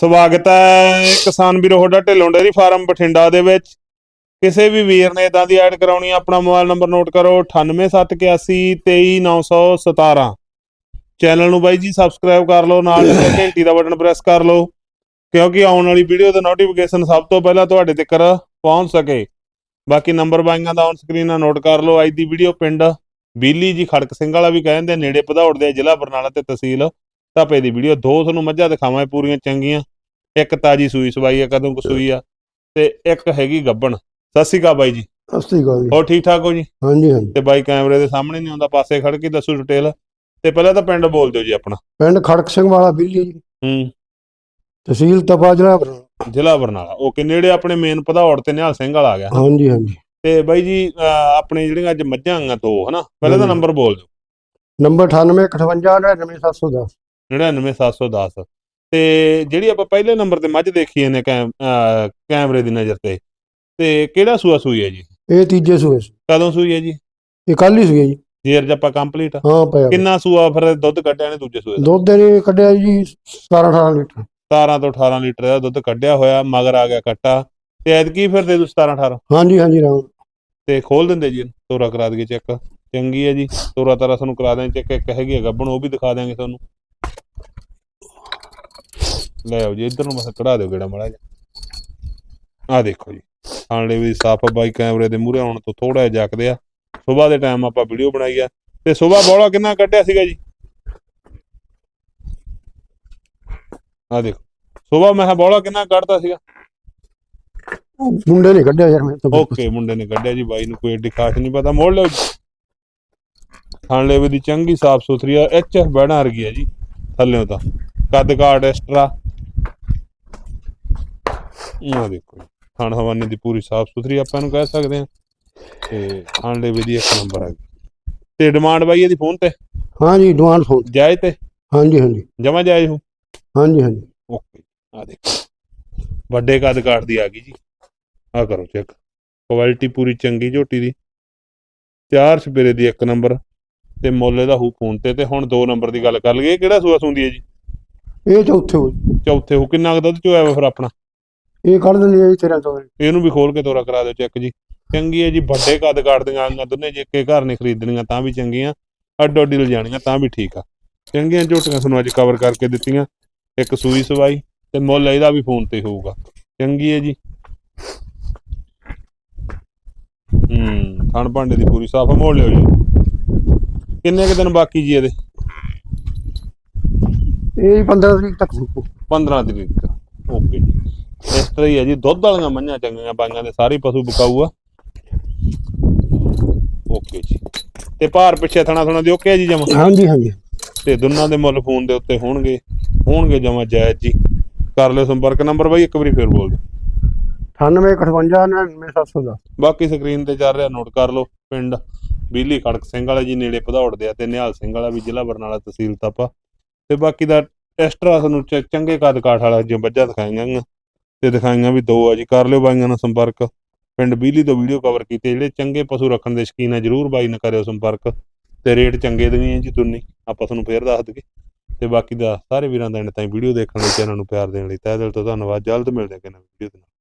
ਸਵਾਗਤ ਹੈ ਕਿਸਾਨ ਵੀਰੋ, ਤੁਹਾਡਾ ਢਿੱਲੋਂ ਡੇਅਰੀ ਫਾਰਮ ਬਠਿੰਡਾ ਦੇ ਵਿੱਚ। ਕਿਸੇ ਵੀ ਵੀਰ ਨੇ ਇਦਾਂ ਦੀ ਐਡ ਕਰਾਉਣੀ ਆਪਣਾ ਮੋਬਾਈਲ ਨੰਬਰ ਨੋਟ ਕਰੋ 9871823917 ਚੈਨਲ ਨੂੰ ਬਾਈ ਜੀ ਸਬਸਕ੍ਰਾਈਬ ਕਰ ਲਓ, ਨਾਲ ਘੰਟੀ ਦਾ ਬਟਨ ਪ੍ਰੈਸ ਕਰ ਲਓ, ਕਿਉਂਕਿ ਆਉਣ ਵਾਲੀ ਵੀਡੀਓ ਦਾ ਨੋਟੀਫਿਕੇਸ਼ਨ ਸਭ ਤੋਂ ਪਹਿਲਾਂ ਤੁਹਾਡੇ ਤੱਕ ਪਹੁੰਚ ਸਕੇ। ਬਾਕੀ ਨੰਬਰ ਬਾਈਆਂ ਦਾ ਔਨ ਸਕਰੀਨ ਨਾਲ ਨੋਟ ਕਰ ਲਓ, ਅੱਜ ਦੀ ਵੀਡੀਓ ਪਿੰਡ ਬੀਲੀ ਜੀ ਖੜਕ ਸਿੰਘ ਵਾਲਾ ਵੀ ਕਹਿੰਦੇ ਨੇੜੇ ਭਦੌੜ ਦੇ ਜ਼ਿਲ੍ਹਾ ਬਰਨਾਲਾ ਤੇ ਤਹਿਸੀਲ ਧਾਪੇ ਦੀ ਵੀਡੀਓ। ਦੋ ਤੁਹਾਨੂੰ ਮੱਝਾਂ ਦਿਖਾਵਾਂ ਪੂਰੀਆਂ ਚੰਗੀਆਂ। ਇੱਕ ਤਾਜੀ ਸੂਈ ਸਵਾਈ ਆ ਕਦੋਂ ਕੁ ਸੂਈ ਆ ਤੇ ਇੱਕ ਹੈਗੀ ਗੱਬਣ। ਸਤਿ ਸ਼੍ਰੀ ਅਕਾਲ ਬਾਈ ਜੀ। ਸਤਿ ਸ੍ਰੀ ਅਕਾਲ ਜੀ। ਹੋਰ ਠੀਕ ਠਾਕ ਹੋ ਜੀ? ਹਾਂਜੀ ਹਾਂਜੀ। ਤੇ ਬਾਈ ਕੈਮਰੇ ਦੇ ਸਾਹਮਣੇ ਨਹੀਂ ਆਉਂਦਾ ਪਾਸੇ ਖੜ ਕੇ ਦੱਸੋ ਡਿਟੇਲ। ਤੇ ਪਹਿਲਾਂ ਤਾਂ ਪਿੰਡ ਬੋਲ ਦਿਓ ਜੀ ਆਪਣਾ। ਪਿੰਡ ਖੜਕ ਸਿੰਘ ਵਾਲਾ ਬਿੱਲੀ ਜੀ। ਹੂੰ। ਤਹਿਸੀਲ ਤਪਾ ਜ਼ਿਲ੍ਹਾ ਬਰਨਾਲਾ। ਜ਼ਿਲ੍ਹਾ ਬਰਨਾਲਾ ਓਕੇ ਨੇੜੇ ਆਪਣੇ ਮੇਨ ਭਦੌੜ ਤੇ ਨਿਹਾਲ ਸਿੰਘ ਵਾਲਾ ਆ ਗਿਆ। ਹਾਂਜੀ ਹਾਂਜੀ। ਤੇ ਬਾਈ ਜੀ ਆਪਣੇ ਜਿਹੜੀਆਂ ਅੱਜ ਮੱਝਾਂ ਆਈਆਂ ਦੋ ਹਨਾ? ਪਹਿਲਾਂ ਤਾਂ। ਨੰਬਰ ਬੋਲ ਦਿਓ। ਨੰਬਰ 9858 99710 ਤੇ ਜਿਹੜੀ ਆਪਾਂ ਪਹਿਲੇ ਨੰਬਰ ਤੇ ਮੱਝ ਦੇਖੀ ਅਹ ਕੈਮਰੇ ਦੀ ਨਜ਼ਰ ਤੇ ਤੇ ਕਿਹੜਾ ਸੂਆ ਸੂਈ ਹੈ ਜੀ? ਇਹ ਤੀਜੇ ਸੂਏ ਸੀ ਕਦੋਂ ਸੂਈ ਹੈ ਜੀ? ਇਹ ਕੱਲ ਹੀ ਸੂਏ ਜੀ। ਜੇਰ ਜੱਪਾ ਕੰਪਲੀਟ? ਹਾਂ ਪਿਆ ਕਿੰਨਾ ਸੂਆ ਫਿਰ ਦੁੱਧ ਕੱਢਿਆ ਨੇ ਦੂਜੇ ਸੂਏ ਦਾ? ਦੁੱਧ ਨੇ ਕੱਢਿਆ ਜੀ 17 18 ਲੀਟਰ। 17 ਤੋਂ 18 ਲੀਟਰ ਦਾ ਦੁੱਧ ਕੱਢਿਆ ਹੋਇਆ ਮਗਰ ਆ ਗਿਆ ਕੱਟਾ। ਤੇ ਐਤਕੀ ਫਿਰ ਦੇ ਦੂ 17 18 ਹਾਂਜੀ ਹਾਂਜੀ ਰਾਮ। ਤੇ ਖੋਲ ਦਿੰਦੇ ਜੀ ਤੋਰਾ ਕਰਾ ਦਈਏ ਚੈੱਕ। ਚੰਗੀ ਹੈ ਜੀ। ਤੋਰਾ ਤਾਰਾ ਤੁਹਾਨੂੰ ਕਰਾ ਦਾਂਗੇ ਚੈੱਕ ਇੱਕ ਹੈਗੀ ਹੈ ਗੱਬਣ ਉਹ ਵੀ ਦਿਖਾ ਦਾਂਗੇ ਤੁਹਾਨੂੰ। ਲੈ ਆਓ ਜੀ ਇੱਧਰ ਨੂੰ ਬਸ ਕਢਾ ਦਿਓ ਗੇੜਾ ਮੜਾ ਜਾ ਆ ਦੇਖੋ ਜੀ ਖਾਣਲੇ ਵੀ ਸਾਫ਼ ਬਾਈ ਕੈਮਰੇ ਦੇ ਮੂਹਰੇ ਆਉਣ ਤੋਂ ਥੋੜਾ ਜਿਹਾ ਜੱਕਦੇ ਆ। ਸਵੇਰ ਦੇ ਟਾਈਮ ਆਪਾਂ ਵੀਡੀਓ ਬਣਾਈ ਆ। ਤੇ ਸਵੇਰ ਬੋਲਾ ਕਿੰਨਾ ਕੱਢਿਆ ਸੀਗਾ ਜੀ? ਆ ਦੇਖੋ ਸਵੇਰ ਮੈਂ ਬੋਲਾ ਕਿੰਨਾ ਕੱਢਤਾ ਸੀਗਾ? ਮੁੰਡੇ ਨੇ ਕੱਢਿਆ ਯਾਰ ਮੈਂ ਤਾਂ ਓਕੇ ਮੁੰਡੇ ਨੇ ਕੱਢਿਆ ਜੀ ਬਾਈ ਨੂੰ ਕੋਈ ਏਡੀ ਖਾਸ ਨਹੀਂ ਪਤਾ। ਮੋੜ ਲਿਓ ਜੀ। ਖਾਣ ਲੈਵੇ ਦੀ ਚੰਗੀ ਸਾਫ਼ ਸੁਥਰੀ ਆ ਐਚ ਐਫ ਬੈਣਾ ਵਰਗੀ ਆ ਜੀ ਥੱਲਿਓਂ ਤਾਂ। ਕੱਦ ਕਾਠ ਐਕਸਟਰਾ ਇਹ ਦੇਖੋ ਖਾਣ ਹਵਾਨੇ ਦੀ ਪੂਰੀ ਸਾਫ਼ ਸੁਥਰੀ ਆਪਾਂ ਨੂੰ ਕਹਿ ਸਕਦੇ ਆ ਤੇ ਖਾਣ ਲੈਵੇ ਦੀ ਇੱਕ ਨੰਬਰ ਆ ਤੇ ਡਿਮਾਂਡ ਬਾਈ ਇਹਦੀ ਫੋਨ ਤੇ? ਹਾਂਜੀ ਡਵਾਨ ਫੋਨ ਜਾਇਜ਼ ਤੇ? ਹਾਂਜੀ ਹਾਂਜੀ। ਜਮਾ ਜਾਇਜ਼ ਹੋ? ਹਾਂਜੀ ਹਾਂਜੀ। ਓਕੇ ਆ ਦੇਖੋ। ਵੱਡੇ ਕੱਦ ਕਾਠ ਦੀ ਆ ਗਈ ਜੀ। ਆ ਕਰੋ ਚੈੱਕ ਕੁਆਲਿਟੀ ਪੂਰੀ ਚੰਗੀ ਝੋਟੀ ਦੀ। ਚਾਰ ਸਪੇਰੇ ਦੀ ਇੱਕ ਨੰਬਰ। ਤੇ ਮੁੱਲ ਇਹਦਾ ਹੂ ਫੋਨ ਤੇ। ਤੇ ਹੁਣ ਦੋ ਨੰਬਰ ਦੀ ਗੱਲ ਕਰ ਲਈਏ ਕਿਹੜਾ ਸੂਆ ਸੁੰਦੀ ਹੈ ਜੀ? ਇਹ ਚੌਥੇ ਹੋਏ ਚੌਥੇ ਹੂ ਕਿੰਨਾ ਕੁ ਦੁੱਧ ਚੋਇਆ ਵਾ ਫਿਰ ਆਪਣਾ? ਇਹ ਕੱਢ ਦਿੰਦੀ ਹੈ ਜੀ 13 ਤੋਂ। ਇਹਨੂੰ ਵੀ ਖੋਲ ਕੇ ਤੋਰਾ ਕਰਾ ਦਿਓ ਚੈੱਕ ਜੀ। ਚੰਗੀ ਹੈ ਜੀ ਵੱਡੇ ਕੱਦ ਕਾਠ ਦੀਆਂ ਆਂਗਾਂ ਦੋਨੇ ਜੇ ਕੇ ਘਰ ਨਹੀਂ ਖਰੀਦਣੀਆਂ ਤਾਂ ਵੀ ਚੰਗੀਆਂ ਅੱਡੋ ਅੱਡੀ ਲਿਜਾਣੀਆਂ ਤਾਂ ਵੀ ਠੀਕ ਆ। ਚੰਗੀਆਂ ਝੋਟੀਆਂ ਤੁਹਾਨੂੰ ਅੱਜ ਕਵਰ ਕਰਕੇ ਦਿੱਤੀਆਂ ਇੱਕ ਸੂਈ ਸਵਾਈ ਤੇ ਮੁੱਲ ਇਹਦਾ ਵੀ ਫੋਨ ਤੇ ਹੋਊਗਾ। ਚੰਗੀ ਹੈ ਜੀ। ਹੂੰ ਥਣ ਭਾਂਡੇ ਦੀ ਪੂਰੀ ਸਾਫ਼ ਮੋੜ ਲਿਓ ਜੀ। ਕਿੰਨੇ ਕੁ ਦਿਨ ਬਾਕੀ ਜੀ ਇਹਦੇ? ਇਹ 15 ਤਰੀਕ ਤੱਕ। ਸੂਪੂ 15 ਤਰੀਕ। ਓਕੇ ਜੀ। ਇਸ ਤਰ੍ਹਾਂ ਹੀ ਹੈ ਜੀ ਦੁੱਧ ਵਾਲੀਆਂ ਮੱਝਾਂ ਚੰਗੀਆਂ ਬਾਈਆਂ ਦੇ ਸਾਰੇ ਪਸ਼ੂ ਬਕਾਊ ਆ ਓਕੇ ਜੀ। ਤੇ ਭਾਰ ਪਿੱਛੇ ਥਣਾ ਥਣਾ ਦੀ ਓਕੇ ਜੀ ਜਮਾ? ਹਾਂਜੀ ਹਾਂਜੀ। ਤੇ ਦੋਨਾਂ ਦੇ ਮੁੱਲ ਫੋਨ ਦੇ ਉੱਤੇ ਹੋਣਗੇ। ਹੋਣਗੇ ਜਮਾ ਜਾਇਜ਼ ਜੀ। ਕਰ ਲਿਓ ਸੰਪਰਕ ਨੰਬਰ ਬਾਈ ਇੱਕ ਵਾਰੀ ਫੇਰ ਬੋਲ ਦਿਓ 9858 ਬਾਕੀ ਸਕਰੀਨ ਤੇ ਚੱਲ ਰਿਹਾ ਨੋਟ ਕਰ ਲਓ। ਪਿੰਡ ਬੀਲੀ ਖੜਕ ਸਿੰਘ ਵਾਲਾ ਜੀ ਨੇੜੇ ਭਦੌੜ ਦੇ ਆ ਤੇ ਨਿਹਾਲ ਸਿੰਘ ਵਾਲਾ ਵੀ ਜ਼ਿਲ੍ਹਾ ਬਰਨਾਲਾ ਤਹਿਸੀਲ ਤਾਪਾ। ਤੇ ਬਾਕੀ ਦਾ ਐਕਸਟਰਾ ਤੁਹਾਨੂੰ ਚ- ਚੰਗੇ ਕੱਦ ਕਾਠ ਵਾਲਾ ਜਿਵੇਂ ਬੱਜਾ ਦਿਖਾਈਆਂ ਗੀਆਂ ਤੇ ਦਿਖਾਈਆਂ ਵੀ ਦੋ ਆ ਜੀ। ਕਰ ਲਿਓ ਬਾਈਆਂ ਨਾਲ ਸੰਪਰਕ। ਪਿੰਡ ਬੀਲੀ ਤੋਂ ਵੀਡੀਓ ਕਵਰ ਕੀਤੇ। ਜਿਹੜੇ ਚੰਗੇ ਪਸ਼ੂ ਰੱਖਣ ਦੇ ਸ਼ੌਕੀਨ ਆ, ਜਰੂਰ ਬਾਈ ਨਾਲ ਕਰਿਓ ਸੰਪਰਕ। ਤੇ ਰੇਟ ਚੰਗੇ ਦੇਣੀ ਜੀ ਦੁੰਨੀ। ਆਪਾਂ ਤੁਹਾਨੂੰ ਫੇਰ ਦੱਸ ਦਈਏ। ਤੇ ਬਾਕੀ ਦਾ ਸਾਰੇ ਵੀਰਾਂ ਦਾ ਐਂਡ ਤਾਈਂ ਵੀਡੀਓ ਦੇਖਣ ਲਈ, ਚੈਨਲ ਨੂੰ ਪਿਆਰ ਦੇਣ ਲਈ ਤਹਿ ਦਿਲ ਤੋਂ ਧੰਨਵਾਦ। ਜਲਦ ਮਿਲਦੇ ਹਾਂ ਕਿਸੇ ਨਵੀਂ ਵੀਡੀਓ ਦੇ ਨਾਲ।